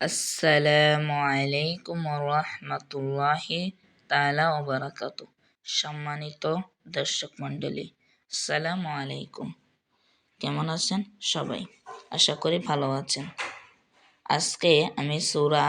আসসালামু আলাইকুম রহমতুল্লাহি তালা ওবরাকাত সম্মানিত দর্শক মণ্ডলী, আসসালামু আলাইকুম। কেমন আছেন সবাই? আশা করি ভালো আছেন। আজকে আমি সুরা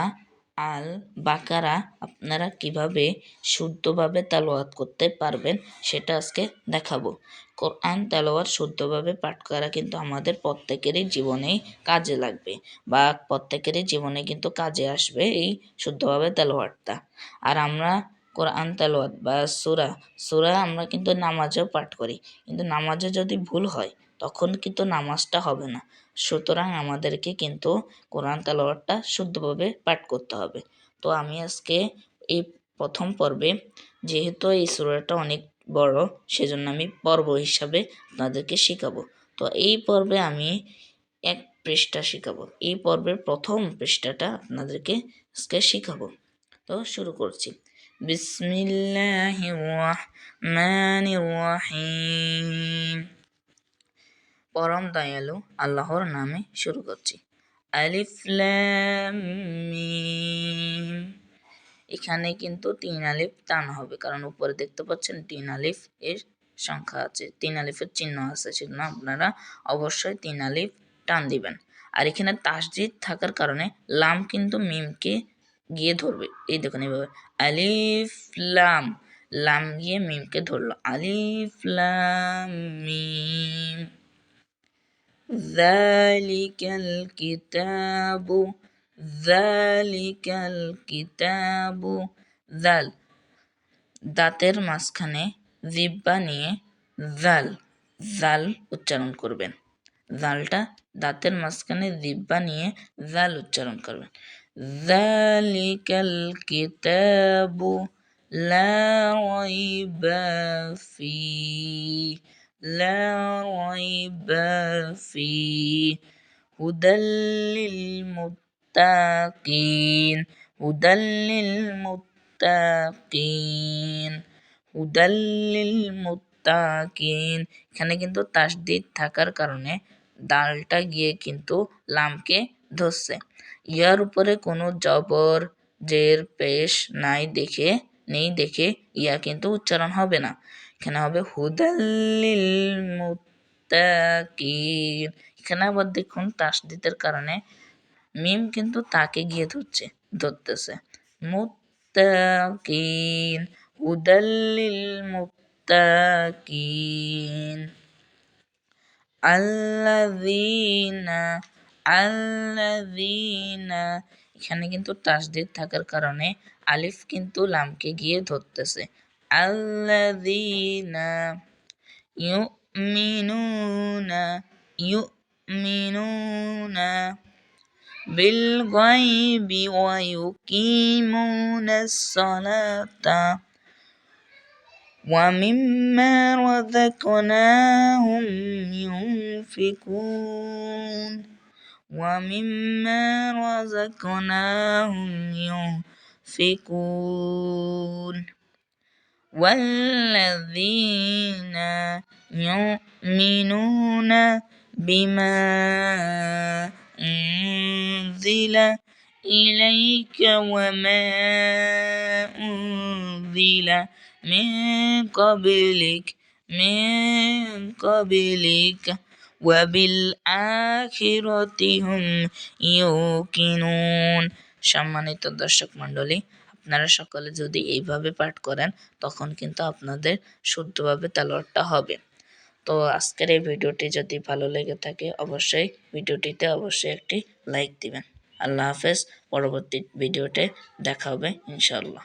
আল বাকারা আপনারা কীভাবে শুদ্ধভাবে তালোয়াত করতে পারবেন সেটা আজকে দেখাবো। কোরআন তেলাওয়াত শুদ্ধভাবে পাঠ করা কিন্তু আমাদের প্রত্যেকেরই জীবনেই কাজে লাগবে বা প্রত্যেকেরই জীবনে কিন্তু কাজে আসবে এই শুদ্ধভাবে তেলাওয়াতটা। আর আমরা কোরআন তেলাওয়াত বা সুরা সুরা আমরা কিন্তু নামাজেও পাঠ করি। কিন্তু নামাজে যদি ভুল হয় তখন কিন্তু নামাজটা হবে না। সুতরাং আমাদেরকে কিন্তু কোরআন তেলাওয়াতটা শুদ্ধভাবে পাঠ করতে হবে। তো আমি আজকে এই প্রথম পর্বে, যেহেতু এই সুরাটা অনেক বড়, সেজন্য আমি পর্ব হিসাবে আপনাদেরকে শেখাবো। তো এই পর্বে আমি এক পৃষ্ঠা শেখাবো। এই পর্বের প্রথম পৃষ্ঠাটা আপনাদেরকে আজকে শেখাবো। তো শুরু করছি। বিসমিল্লাহির রহমানির রহিম। পরম দয়ালু আল্লাহর নামে শুরু করছি। আলিফ মিম। এখানে কিন্তু তিন আলিফ টান হবে, কারণ উপরে দেখতে পাচ্ছেন তিন আলিফ এর সংখ্যা আছে, তিন আলিফের চিহ্ন আছে, সেজন্য আপনারা অবশ্যই তিন আলিফ টান দিবেন। আর এখানে তাসজিদ থাকার কারণে লাম কিন্তু মিমকে গিয়ে ধরবে। এই দেখুন এইভাবে আলিফ লাম লাম গিয়ে মিমকে ধরলো, আলিফ লাম মিম। ذلك الكتاب জালিকাল কিতাবু জাল দাঁতের মাঝখানে জিব্বা নিয়ে জাল জাল উচ্চারণ করবেন জালটা দাঁতের মাঝখানে জিব্বা নিয়ে জাল উচ্চারণ করবেন জালিকাল কিতাবু লা রাইবা ফি রাইবা ফি হুদাল লিল মুত্তাকিন হুদাল লিল মুত্তাকিন হুদাল এখানে কিন্তু তাসদিদ থাকার কারণে ডালটা গিয়ে কিন্তু লামকে ধরছে। ইয়ার উপরে কোনো জবর, জের, পেশ নাই দেখে, নেই দেখে ইয়া কিন্তু উচ্চারণ হবে না। এখানে হবে হুদাল্লিল মুত্তাকিন এখানে আবার দেখুন তাসদিদের কারণে মিম কিন্তু তাকে গিয়ে ধরছে, ধরতেছে। মুত্তাকিন হুদাল্লিল মুত্তাকিন আল্লাযীনা আল্লাযীনা। এখানে কিন্তু তাসদিদ থাকার কারণে আলিফ কিন্তু লামকে গিয়ে ধরতেছে। الذين يؤمنون يؤمنون بالغيب ويقيمون الصلاة. ومما رزقناهم ينفقون. ومما رزقناهم ينفقون. والذين يؤمنون بما أنزل إليك وما أنزل من قبلك من قبلك وبالآخرة هم يوقنون সম্মানিত দর্শক মণ্ডলী আপনারা সকলে যদি এইভাবে পাঠ করেন, তখন কিন্তু আপনাদের শুদ্ধভাবে তালোয়ারটা হবে। তো আজকের এই ভিডিওটি যদি ভালো লেগে থাকে, অবশ্যই ভিডিওটিতে অবশ্যই একটি লাইক দিবেন। আল্লাহ হাফেজ, পরবর্তী ভিডিওতে দেখা হবে ইনশাল্লাহ